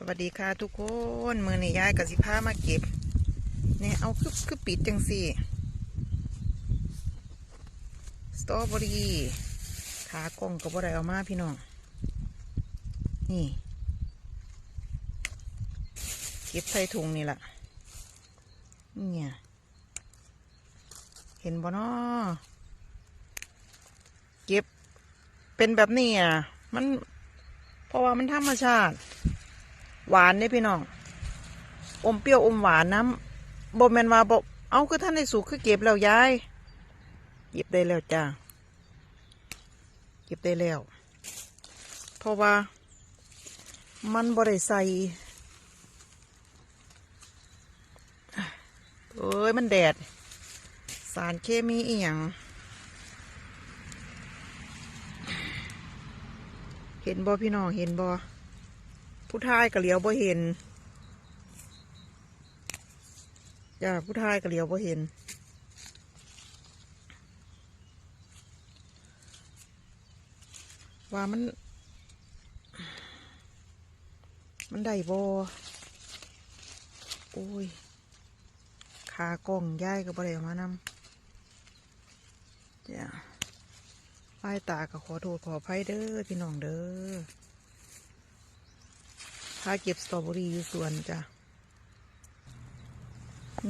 สวัสดีค่ะทุกคนมือนี่ยายกับสิพามาเก็บเนี่ยเอาคือคือปิดจังสิสตรอเบอรี่ขากล้องก็บ่ได้เอามาพี่น้อง นี่ เก็บใส่ถุงนี่แหละเนี่ยเห็นบ่นอเก็บเป็นแบบนี้อะ มันเพราะว่ามันธรรมชาติ หวานเนี่ยพี่น้อง อมเปรี้ยวอมหวานน้ำบ่แมนว่าบ่เอาคือท่านในสุกคือเก็บแล้วยายเก็บได้แล้วจ้าเก็บได้แล้ว เพราะว่า มันบ่ได้ใส่เอ้ยมันแดด สารเคมีอีหยังเห็นบ่พี่น้องเห็นบ่ ผู้ชายก็เหลียวบ่เห็นจ้าผู้ชายก็เหลียวบ่เห็น ว่ามัน มันได้บ่โอ้ยขากล้องย้ายก็บ่ได้มานำจ้าป้ายตาก็ขอโทษขออภัยเด้อพี่น้องเด้อ พาเก็บสตรอเบอรี่อยู่สวนจ้ะ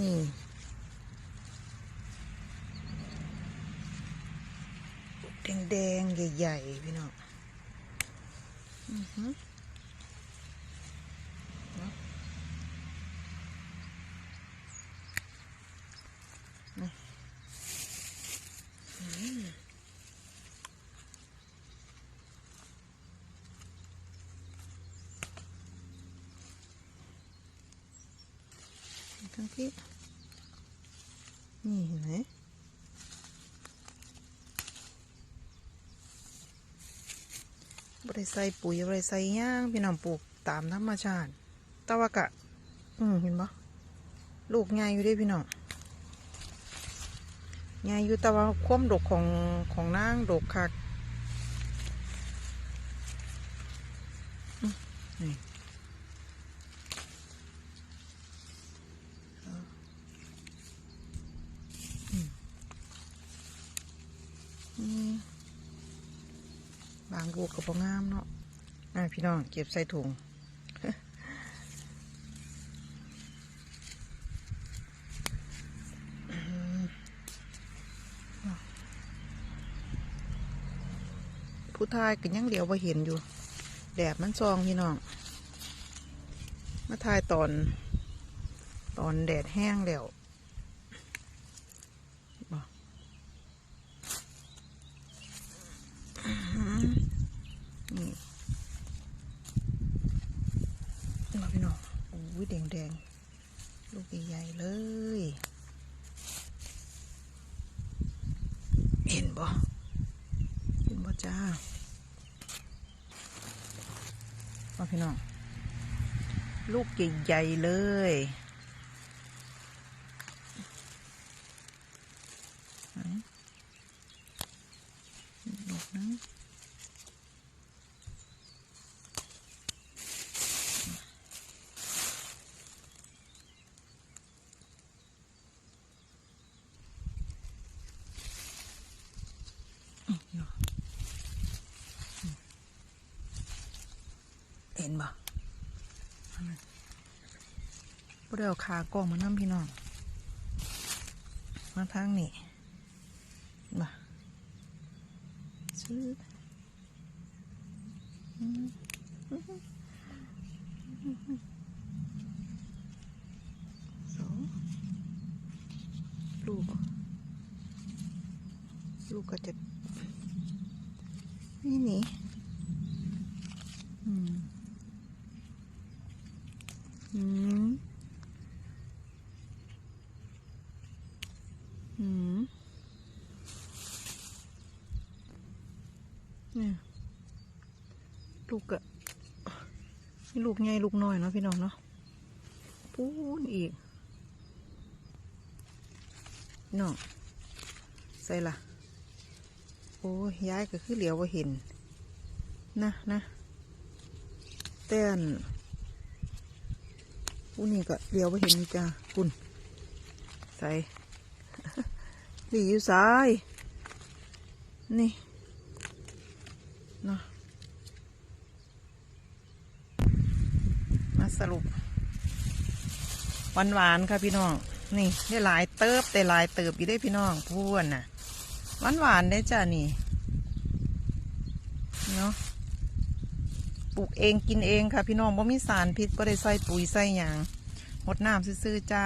นี่ แดงๆ ใหญ่ ๆ พี่น้องอือหือเนาะนี่อืม ทั้งที่นี่เห็นไหมบริใส่ปุ๋ยบริใส่ย่างพี่น้องปลูกตามธรรมชาติต่ว่ากะ อืมเห็นปะลูกง่ายอยู่ด้วยพี่น้องง่ายอยู่แต่ว่าความดกของของนางดกคักนี่างลูกก็บ่งามเนาะอะพี่น้องเก็บใส่ถุงผู้ทายก็ยังเหลียวว่าเห็นอยู่ แดดมันซองพี่น้อง มาทายตอน ตอนแดดแห้งแล้ว นี่มาพี่น้องโอ้ย แดงๆ ลูกใหญ่ๆเลย เห็นบ่เห็นบ่จ้ามาพี่น้อง ลูกใหญ่ๆเลยลูกนึง เห็นบ่บ่ได้เอาขากล้องมานั่พี่น้อง มาทางนี้มาซื้ออืมสองลูก ลูกก็จะ นี่นี่อืมอืมอืมเนี่ยลูกอะนี่ลูกใหญ่ลูกน้อยเนาะพี่น้องเนาะปูนอีกน้องใส่ละ โอ้ยย้ายก็คือเหลียวว่าเห็น นะนะเต้นผู้นี่ก็เดียวไปเห็นจ้าคุณใส่หลีอยู่ซ้าย นี่เนาะมาสรุปหวานหวานๆค่ะพี่น้อง นี่ได้หลายเติบแต่หลายเติบอยู่ได้พี่น้องพูดน่ะ หวานหวานได้จ้านี่เนาะปลูกเองกินเองค่ะพี่น้องบ่มีสารพิษบ่ได้ใส่ปุ๋ยใส่หยางหดน้ำซื่อๆจ้า